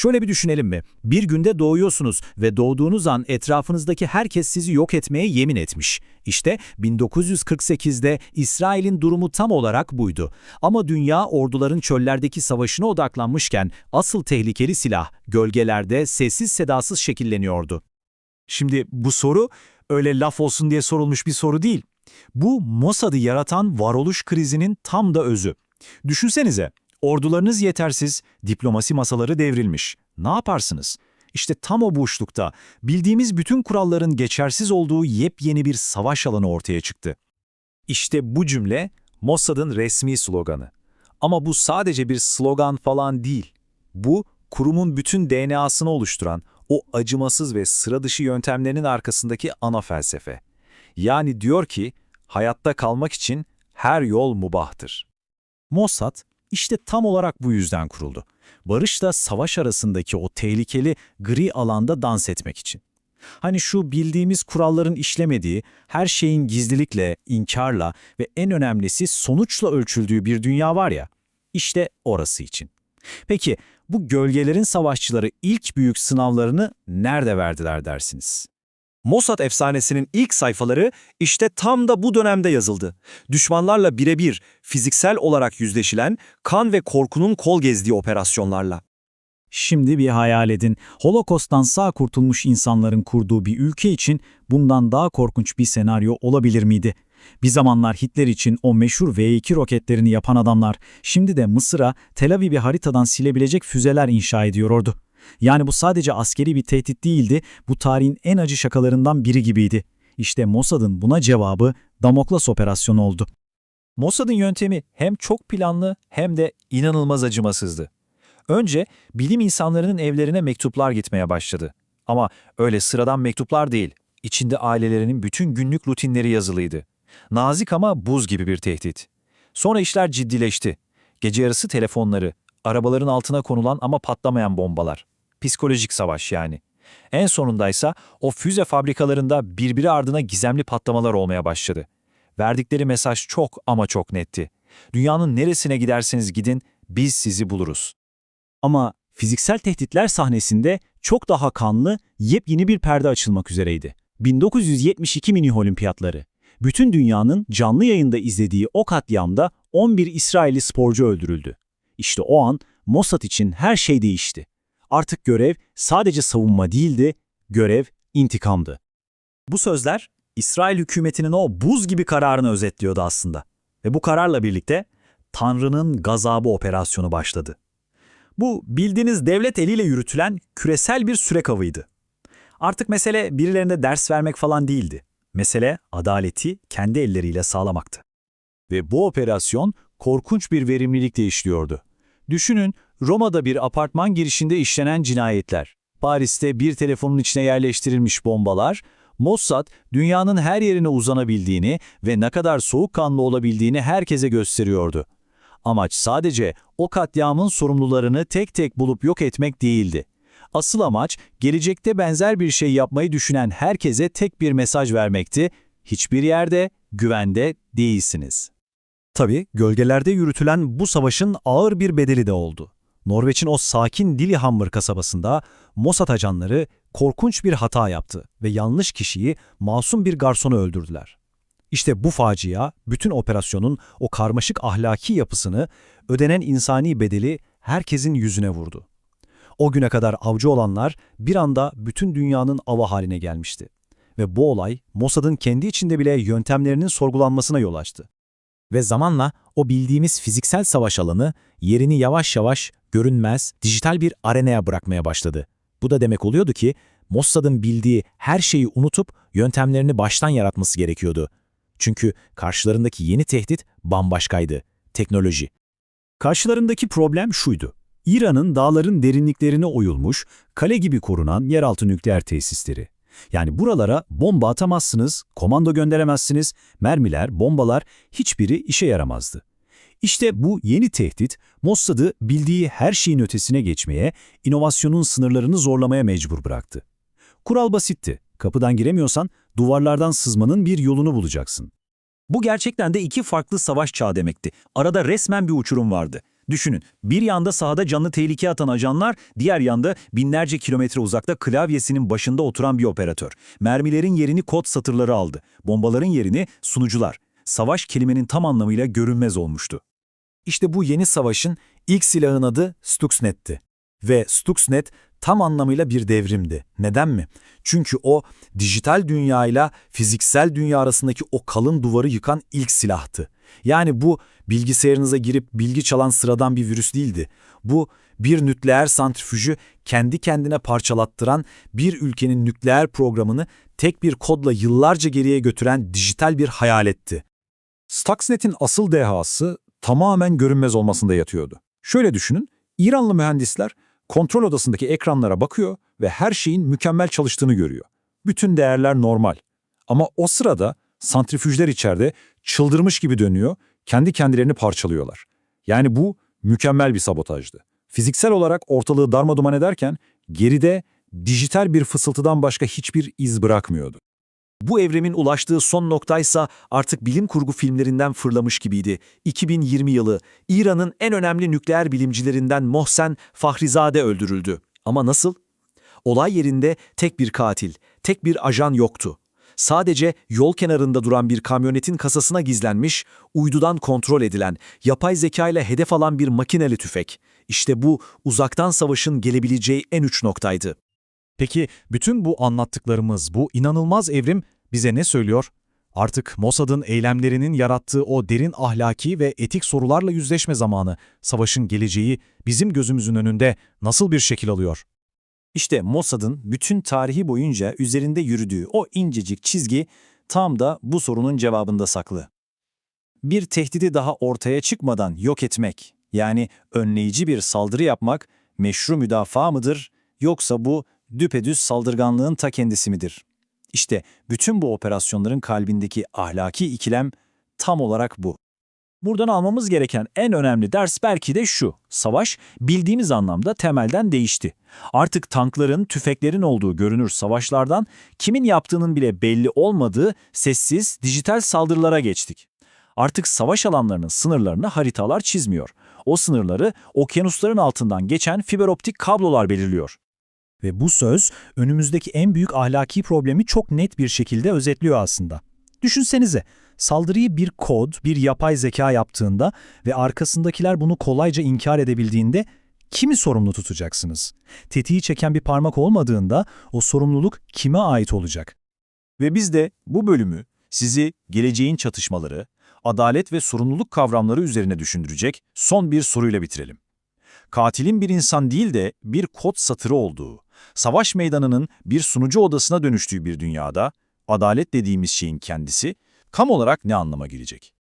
Şöyle bir düşünelim mi? Bir günde doğuyorsunuz ve doğduğunuz an etrafınızdaki herkes sizi yok etmeye yemin etmiş. İşte 1948'de İsrail'in durumu tam olarak buydu. Ama dünya orduların çöllerdeki savaşına odaklanmışken asıl tehlikeli silah gölgelerde sessiz sedasız şekilleniyordu. Şimdi bu soru öyle laf olsun diye sorulmuş bir soru değil. Bu Mossad'ı yaratan varoluş krizinin tam da özü. Düşünsenize, ordularınız yetersiz, diplomasi masaları devrilmiş. Ne yaparsınız? İşte tam o boşlukta bildiğimiz bütün kuralların geçersiz olduğu yepyeni bir savaş alanı ortaya çıktı. İşte bu cümle Mossad'ın resmi sloganı. Ama bu sadece bir slogan falan değil. Bu, kurumun bütün DNA'sını oluşturan o acımasız ve sıra dışı yöntemlerinin arkasındaki ana felsefe. Yani diyor ki, hayatta kalmak için her yol mubahtır. Mossad işte tam olarak bu yüzden kuruldu. Barışla savaş arasındaki o tehlikeli gri alanda dans etmek için. Hani şu bildiğimiz kuralların işlemediği, her şeyin gizlilikle, inkarla ve en önemlisi sonuçla ölçüldüğü bir dünya var ya, işte orası için. Peki bu gölgelerin savaşçıları ilk büyük sınavlarını nerede verdiler dersiniz? Mossad efsanesinin ilk sayfaları işte tam da bu dönemde yazıldı. Düşmanlarla birebir, fiziksel olarak yüzleşilen, kan ve korkunun kol gezdiği operasyonlarla. Şimdi bir hayal edin. Holokost'tan sağ kurtulmuş insanların kurduğu bir ülke için bundan daha korkunç bir senaryo olabilir miydi? Bir zamanlar Hitler için o meşhur V2 roketlerini yapan adamlar şimdi de Mısır'a Tel Aviv'i haritadan silebilecek füzeler inşa ediyordu. Yani bu sadece askeri bir tehdit değildi, bu tarihin en acı şakalarından biri gibiydi. İşte Mossad'ın buna cevabı Damoklas operasyonu oldu. Mossad'ın yöntemi hem çok planlı hem de inanılmaz acımasızdı. Önce bilim insanlarının evlerine mektuplar gitmeye başladı. Ama öyle sıradan mektuplar değil. İçinde ailelerinin bütün günlük rutinleri yazılıydı. Nazik ama buz gibi bir tehdit. Sonra işler ciddileşti. Gece yarısı telefonları, arabaların altına konulan ama patlamayan bombalar. Psikolojik savaş yani. En sonundaysa o füze fabrikalarında birbiri ardına gizemli patlamalar olmaya başladı. Verdikleri mesaj çok ama çok netti. Dünyanın neresine giderseniz gidin, biz sizi buluruz. Ama fiziksel tehditler sahnesinde çok daha kanlı, yepyeni bir perde açılmak üzereydi. 1972 mini olimpiyatları. Bütün dünyanın canlı yayında izlediği o katliamda 11 İsrailli sporcu öldürüldü. İşte o an Mossad için her şey değişti. Artık görev sadece savunma değildi, görev intikamdı. Bu sözler İsrail hükümetinin o buz gibi kararını özetliyordu aslında. Ve bu kararla birlikte Tanrı'nın gazabı operasyonu başladı. Bu bildiğiniz devlet eliyle yürütülen küresel bir sürek avıydı. Artık mesele birilerine ders vermek falan değildi. Mesele adaleti kendi elleriyle sağlamaktı. Ve bu operasyon korkunç bir verimlilikle işliyordu. Düşünün Roma'da bir apartman girişinde işlenen cinayetler, Paris'te bir telefonun içine yerleştirilmiş bombalar, Mossad dünyanın her yerine uzanabildiğini ve ne kadar soğukkanlı olabildiğini herkese gösteriyordu. Amaç sadece o katliamın sorumlularını tek tek bulup yok etmek değildi. Asıl amaç gelecekte benzer bir şey yapmayı düşünen herkese tek bir mesaj vermekti. Hiçbir yerde güvende değilsiniz. Tabii gölgelerde yürütülen bu savaşın ağır bir bedeli de oldu. Norveç'in o sakin Lillehammer kasabasında Mossad ajanları korkunç bir hata yaptı ve yanlış kişiyi masum bir garsonu öldürdüler. İşte bu facia bütün operasyonun o karmaşık ahlaki yapısını, ödenen insani bedeli herkesin yüzüne vurdu. O güne kadar avcı olanlar bir anda bütün dünyanın ava haline gelmişti. Ve bu olay Mossad'ın kendi içinde bile yöntemlerinin sorgulanmasına yol açtı. Ve zamanla o bildiğimiz fiziksel savaş alanı yerini yavaş yavaş görünmez, dijital bir arenaya bırakmaya başladı. Bu da demek oluyordu ki Mossad'ın bildiği her şeyi unutup yöntemlerini baştan yaratması gerekiyordu. Çünkü karşılarındaki yeni tehdit bambaşkaydı. Teknoloji. Karşılarındaki problem şuydu. İran'ın dağların derinliklerine oyulmuş, kale gibi korunan yeraltı nükleer tesisleri. Yani buralara bomba atamazsınız, komando gönderemezsiniz, mermiler, bombalar hiçbiri işe yaramazdı. İşte bu yeni tehdit Mossad'ı bildiği her şeyin ötesine geçmeye, inovasyonun sınırlarını zorlamaya mecbur bıraktı. Kural basitti. Kapıdan giremiyorsan duvarlardan sızmanın bir yolunu bulacaksın. Bu gerçekten de iki farklı savaş çağı demekti. Arada resmen bir uçurum vardı. Düşünün, bir yanda sahada canlı tehlike atan ajanlar, diğer yanda binlerce kilometre uzakta klavyesinin başında oturan bir operatör. Mermilerin yerini kod satırları aldı. Bombaların yerini sunucular. Savaş kelimenin tam anlamıyla görünmez olmuştu. İşte bu yeni savaşın ilk silahın adı Stuxnet'ti. Ve Stuxnet tam anlamıyla bir devrimdi. Neden mi? Çünkü o dijital dünyayla fiziksel dünya arasındaki o kalın duvarı yıkan ilk silahtı. Yani bu bilgisayarınıza girip bilgi çalan sıradan bir virüs değildi. Bu bir nükleer santrifüjü kendi kendine parçalattıran bir ülkenin nükleer programını tek bir kodla yıllarca geriye götüren dijital bir hayaletti. Stuxnet'in asıl dehası tamamen görünmez olmasında yatıyordu. Şöyle düşünün, İranlı mühendisler kontrol odasındaki ekranlara bakıyor ve her şeyin mükemmel çalıştığını görüyor. Bütün değerler normal. Ama o sırada santrifüjler içeride çıldırmış gibi dönüyor, kendi kendilerini parçalıyorlar. Yani bu mükemmel bir sabotajdı. Fiziksel olarak ortalığı darmaduman ederken geride dijital bir fısıltıdan başka hiçbir iz bırakmıyordu. Bu evremin ulaştığı son noktaysa artık bilim kurgu filmlerinden fırlamış gibiydi. 2020 yılı İran'ın en önemli nükleer bilimcilerinden Mohsen Fahrizade öldürüldü. Ama nasıl? Olay yerinde tek bir katil, tek bir ajan yoktu. Sadece yol kenarında duran bir kamyonetin kasasına gizlenmiş, uydudan kontrol edilen, yapay zeka ile hedef alan bir makineli tüfek. İşte bu uzaktan savaşın gelebileceği en uç noktaydı. Peki bütün bu anlattıklarımız, bu inanılmaz evrim bize ne söylüyor? Artık Mossad'ın eylemlerinin yarattığı o derin ahlaki ve etik sorularla yüzleşme zamanı, savaşın geleceği bizim gözümüzün önünde nasıl bir şekil alıyor? İşte Mossad'ın bütün tarihi boyunca üzerinde yürüdüğü o incecik çizgi tam da bu sorunun cevabında saklı. Bir tehdidi daha ortaya çıkmadan yok etmek, yani önleyici bir saldırı yapmak meşru müdafaa mıdır yoksa bu düpedüz saldırganlığın ta kendisi midir? İşte bütün bu operasyonların kalbindeki ahlaki ikilem tam olarak bu. Buradan almamız gereken en önemli ders belki de şu. Savaş bildiğimiz anlamda temelden değişti. Artık tankların, tüfeklerin olduğu görünür savaşlardan kimin yaptığının bile belli olmadığı sessiz dijital saldırılara geçtik. Artık savaş alanlarının sınırlarını haritalar çizmiyor. O sınırları okyanusların altından geçen fiber optik kablolar belirliyor. Ve bu söz önümüzdeki en büyük ahlaki problemi çok net bir şekilde özetliyor aslında. Düşünsenize, saldırıyı bir kod, bir yapay zeka yaptığında ve arkasındakiler bunu kolayca inkar edebildiğinde kimi sorumlu tutacaksınız? Tetiği çeken bir parmak olmadığında o sorumluluk kime ait olacak? Ve biz de bu bölümü sizi geleceğin çatışmaları, adalet ve sorumluluk kavramları üzerine düşündürecek son bir soruyla bitirelim. Katilin bir insan değil de bir kod satırı olduğu, savaş meydanının bir sunucu odasına dönüştüğü bir dünyada, adalet dediğimiz şeyin kendisi, kam olarak ne anlama gelecek?